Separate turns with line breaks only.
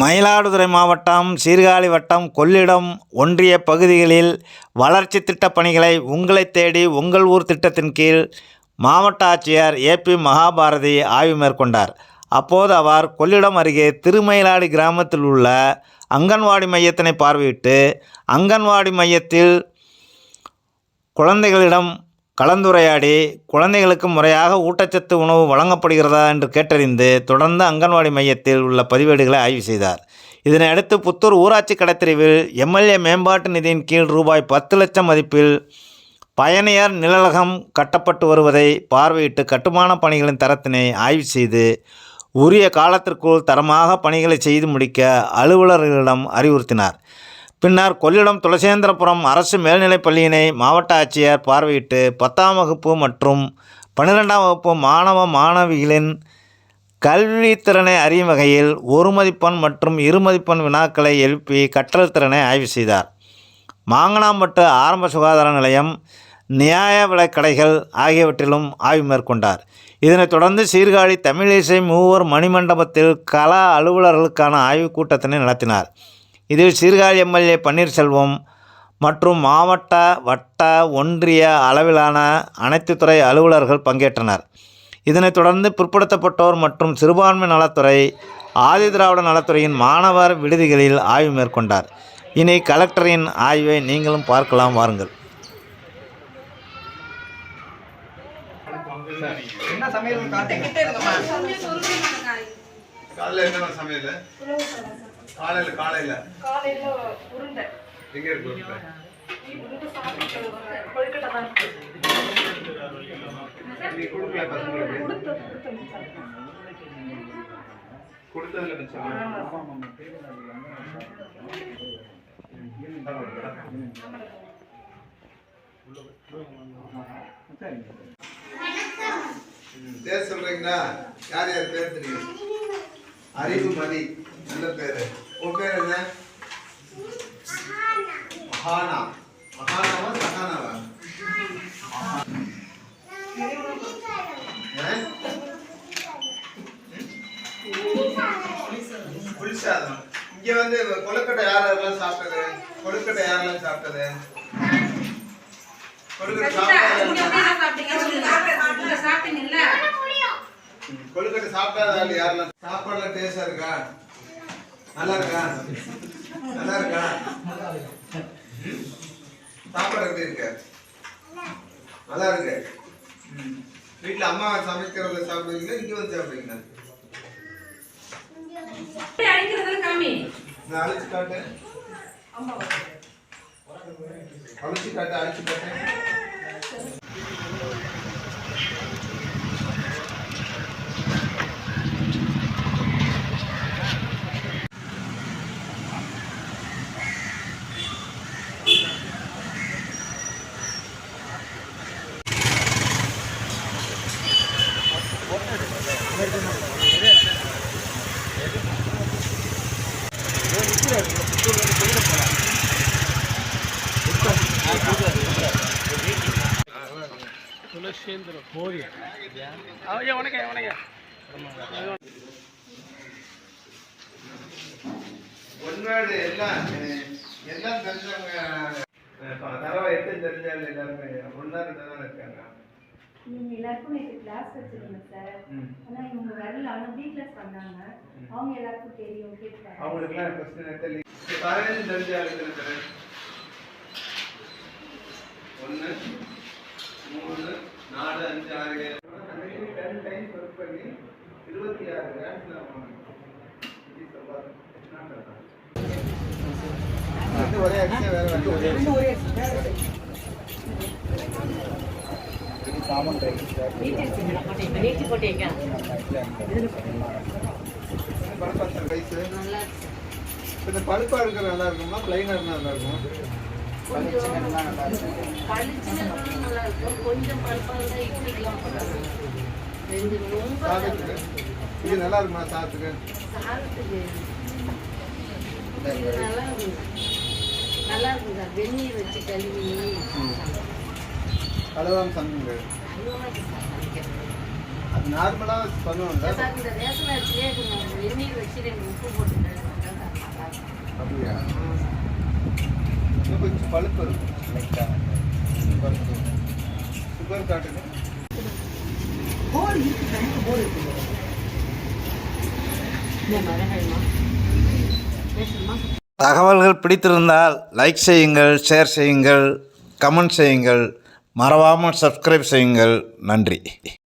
மயிலாடுதுறை மாவட்டம் சீர்காழி வட்டம் கொள்ளிடம் ஒன்றிய பகுதிகளில் வளர்ச்சி திட்டப் பணிகளை உங்களை தேடி உங்கள் ஊர் திட்டத்தின் கீழ் மாவட்ட ஆட்சியர் ஏபி மகாபாரதி ஆய்வு மேற்கொண்டார். அப்போது அவர் கொள்ளிடம் அருகே திருமயிலாடி கிராமத்தில் உள்ள அங்கன்வாடி மையத்தினை பார்வையிட்டு அங்கன்வாடி மையத்தில் குழந்தைகளிடம் கலந்துரையாடி குழந்தைகளுக்கு முறையாக ஊட்டச்சத்து உணவு வழங்கப்படுகிறதா என்று கேட்டறிந்து தொடர்ந்து அங்கன்வாடி மையத்தில் உள்ள பதிவேடுகளை ஆய்வு செய்தார். இதனையடுத்து புத்தூர் ஊராட்சி கடைத்தெருவில் எம்எல்ஏ மேம்பாட்டு நிதியின் கீழ் ரூபாய் பத்து லட்சம் மதிப்பில் பயணியர் நிழலகம் கட்டப்பட்டு வருவதை பார்வையிட்டு கட்டுமான பணிகளின் தரத்தினை ஆய்வு செய்து உரிய காலத்திற்குள் தரமாக பணிகளை செய்து முடிக்க அலுவலர்களிடம் அறிவுறுத்தினார். பின்னர் கொள்ளிடம் துளசேந்திரபுரம் அரசு மேல்நிலைப் பள்ளியினை மாவட்ட ஆட்சியர் பார்வையிட்டு பத்தாம் வகுப்பு மற்றும் பன்னிரெண்டாம் வகுப்பு மாணவ மாணவிகளின் கல்வி திறனை அறியும் வகையில் ஒரு மதிப்பெண் மற்றும் இரு மதிப்பெண் வினாக்களை எழுப்பி கற்றல் திறனை ஆய்வு செய்தார். மாங்கனாம்பட்டு ஆரம்ப சுகாதார நிலையம் நியாய விலைக் கடைகள் ஆகியவற்றிலும் ஆய்வு மேற்கொண்டார். இதனைத் தொடர்ந்து சீர்காழி தமிழிசை மூவர் மணிமண்டபத்தில் கலா அலுவலர்களுக்கான ஆய்வுக் கூட்டத்தினை நடத்தினார். இதில் சீர்காழி எம்எல்ஏ பன்னீர்செல்வம் மற்றும் மாவட்ட வட்ட ஒன்றிய அளவிலான அனைத்து துறை அலுவலர்கள் பங்கேற்றனர். இதனைத் தொடர்ந்து பிற்படுத்தப்பட்டோர் மற்றும் சிறுபான்மை நலத்துறை ஆதிதிராவிட நலத்துறையின் மாணவர் விடுதிகளில் ஆய்வு மேற்கொண்டார். இனி கலெக்டரின் ஆய்வை நீங்களும் பார்க்கலாம் வாருங்கள்.
என்ன சமையல்?
காலையில காலையில.
காலையில உருண்டை.
எங்க இருக்கு உருண்டை? நீ கொடுக்கல பசங்களுக்கு. கொடுத்ததுல மிச்சம் பேர் சொல்றீங்களா? யார் யார் பேர் தெரியும்? அறிவு மதி. நல்ல பேரு? உன் பேர் என்ன? மகானா. மகானாவா சகானாவா? புளிசாதம் இங்க வந்து கொழுக்கட்டை யார் யாரெல்லாம் சாப்பிட்டது? கொழுக்கட்டை யாரெல்லாம் சாப்பிட்டது? கொழுக்கட்டை சாப்பிட்டது கொழுக்கட்டை சாப்பிடாத ஆள் யாரெல்லாம் சாப்பாடுலாம் டேஸ்டா இருக்கா? நல்லா இருக்கா நல்லா இருக்கா? சாப்பாடு எப்படி இருக்கு? நல்லா இருக்கு ம். வீட்ல அம்மா சமைக்கிறத சாப்பிடுவீங்களா? இங்க வந்து சாப்பிடுவீங்களா? நான் அழிச்சு காட்டு அழிச்சு காட்டு அழிச்சு காட்டு ஒன்வேர்டு எல்லாம் அஹ், எல்லாம் தெரிஞ்சவங்க அஹ், தரவா எட்டு தெரிஞ்சவங்க எல்லாருமே ஒன்றா தானே இருக்காங்க.
நீங்க எல்லாருக்கும் நேற்று கிளாஸ் வச்சிருந்தேன் சார்
ம்.
ஆனா இவங்க வரல. ஆனா பி கிளாஸ் பண்ணாங்க அவங்க எல்லாருக்கும் தெரியும் கேட்டாங்க.
அவங்களுக்குலாம் கொஸ்டின் தெரிஞ்ச ஆளுங்க ஒரே ரேங்க்ல ஒரே அடிச்சு வேற வேற பருப்பு ரைஸ் இந்த பருப்பா இருக்கிற நல்லா இருக்குமா. பிளைனா இருந்தா நல்லா இருக்குமா சாதத்துக்கு இது நல்லா இருக்குமா சாதத்துக்கு
நல்லா இருக்குங்க வெந்நீர் வச்சு கழுவி
கலவாம் சமைங்க அது நார்மலாக நார்மலா பண்ணுவாங்க
இந்த ரேஷன் அரிசியே கொஞ்சம் வெந்நீர் வச்சு ரெண்டு உப்பு போட்டு
அப்படியா இன்னும் கொஞ்சம் பழுப்பு இருக்கும் லைட்டாக பழுப்பு சுகர் காட்டுங்க
இந்த மரங்கள்மா பேசுமா
தகவல்கள் பிடித்திருந்தால் லைக் செய்யுங்கள் ஷேர் செய்யுங்கள் கமெண்ட் செய்யுங்கள் மறவாமல் சப்ஸ்கிரைப் செய்யுங்கள். நன்றி.